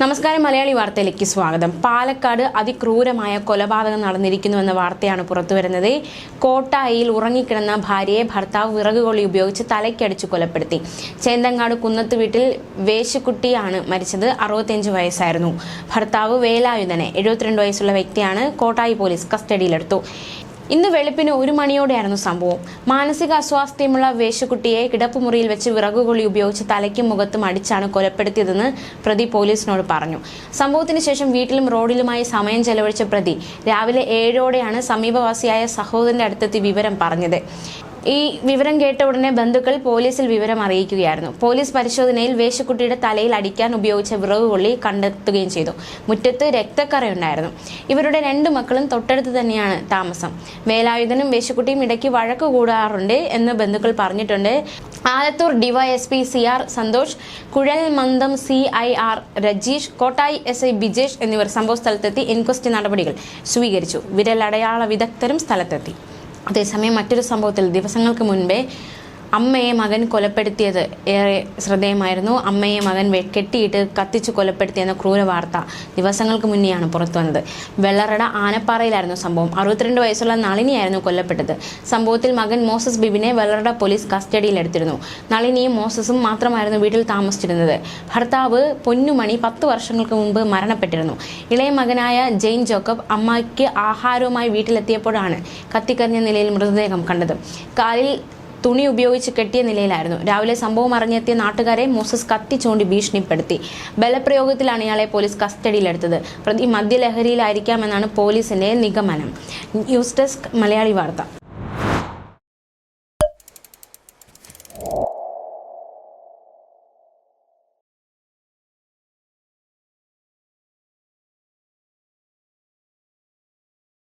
നമസ്കാരം മലയാളി വാർത്തയിലേക്ക് സ്വാഗതം. പാലക്കാട് അതിക്രൂരമായ കൊലപാതകം നടന്നിരിക്കുന്നുവെന്ന വാർത്തയാണ് പുറത്തുവരുന്നത് കോട്ടായിയിൽ ഉറങ്ങിക്കിടന്ന ഭാര്യയെ ഭർത്താവ് വിറകുകൊള്ളി ഉപയോഗിച്ച് തലയ്ക്കടിച്ച് കൊലപ്പെടുത്തി. ചേന്തങ്ങാട് കുന്നത്ത് വീട്ടിൽ വേശുക്കുട്ടിയാണ് മരിച്ചത്. അറുപത്തിയഞ്ച് വയസ്സായിരുന്നു. ഭർത്താവ് വേലായുധനെ എഴുപത്തിരണ്ട് വയസ്സുള്ള വ്യക്തിയാണ് കോട്ടായി പോലീസ് കസ്റ്റഡിയിലെടുത്തു. ഇന്ന് വെളുപ്പിന് ഒരു മണിയോടെയായിരുന്നു സംഭവം. മാനസിക അസ്വാസ്ഥ്യമുള്ള വേശുകുട്ടിയെ കിടപ്പുമുറിയിൽ വെച്ച് വിറകുകൊള്ളി ഉപയോഗിച്ച് തലയ്ക്കും മുഖത്തും അടിച്ചാണ് കൊലപ്പെടുത്തിയതെന്ന് പ്രതി പോലീസിനോട് പറഞ്ഞു. സംഭവത്തിന് ശേഷം വീട്ടിലും റോഡിലുമായി സമയം ചെലവഴിച്ച പ്രതി രാവിലെ ഏഴോടെയാണ് സമീപവാസിയായ സഹോദരന്റെ അടുത്തെത്തി വിവരം പറഞ്ഞത്. ഈ വിവരം കേട്ട ഉടനെ ബന്ധുക്കൾ പോലീസിൽ വിവരം അറിയിക്കുകയായിരുന്നു. പോലീസ് പരിശോധനയിൽ വേശക്കുട്ടിയുടെ തലയിൽ അടിക്കാൻ ഉപയോഗിച്ച വിറകുകൊള്ളി കണ്ടെത്തുകയും ചെയ്തു. മുറ്റത്ത് രക്തക്കറയുണ്ടായിരുന്നു. ഇവരുടെ രണ്ട് മക്കളും തൊട്ടടുത്ത് തന്നെയാണ് താമസം. വേലായുധനും വേശക്കുട്ടിയും ഇടയ്ക്ക് വഴക്ക് കൂടാറുണ്ട് എന്ന് ബന്ധുക്കൾ പറഞ്ഞിട്ടുണ്ട്. Alathur DYSP C R Santhosh കുഴൽ മന്ദം C I R Rajeesh Kottayi S I Bijesh എന്നിവർ സംഭവ സ്ഥലത്തെത്തി ഇൻക്വസ്റ്റ് നടപടികൾ സ്വീകരിച്ചു. വിരലടയാള വിദഗ്ധരും സ്ഥലത്തെത്തി. അതേസമയം മറ്റൊരു സംഭവത്തിൽ ദിവസങ്ങൾക്ക് മുൻപേ അമ്മയെ മകൻ കൊലപ്പെടുത്തിയത് ഏറെ ശ്രദ്ധേയമായിരുന്നു. അമ്മയെ മകൻ കെട്ടിയിട്ട് കത്തിച്ചു കൊലപ്പെടുത്തിയെന്ന ക്രൂര വാർത്ത ദിവസങ്ങൾക്ക് മുന്നെയാണ് പുറത്തു വന്നത്. വെള്ളറട ആനപ്പാറയിലായിരുന്നു സംഭവം. അറുപത്തിരണ്ട് വയസ്സുള്ള നളിനിയായിരുന്നു കൊല്ലപ്പെട്ടത്. സംഭവത്തിൽ മകൻ മോസസ് ബിബിനെ വെള്ളറട പോലീസ് കസ്റ്റഡിയിലെടുത്തിരുന്നു. നളിനിയും മോസസും മാത്രമായിരുന്നു വീട്ടിൽ താമസിച്ചിരുന്നത്. ഭർത്താവ് പൊന്നുമണി പത്ത് വർഷങ്ങൾക്ക് മുമ്പ് മരണപ്പെട്ടിരുന്നു. ഇളയ മകനായ ജെയിൻ ജോക്കബ് അമ്മയ്ക്ക് ആഹാരവുമായി വീട്ടിലെത്തിയപ്പോഴാണ് കത്തിക്കറിഞ്ഞ നിലയിൽ മൃതദേഹം കണ്ടത്. കാലിൽ തുണി ഉപയോഗിച്ച് കെട്ടിയ നിലയിലായിരുന്നു. രാവിലെ സംഭവം അറിഞ്ഞെത്തിയ നാട്ടുകാരെ മോസസ് കത്തി ചൂണ്ടി ഭീഷണിപ്പെടുത്തി. ബലപ്രയോഗത്തിലാണ് ഇയാളെ പോലീസ് കസ്റ്റഡിയിലെടുത്തത്. പ്രതി മദ്യലഹരിയിലായിരിക്കാമെന്നാണ് പോലീസിന്റെ നിഗമനം. ന്യൂസ് ഡെസ്ക് മലയാളി വാർത്ത.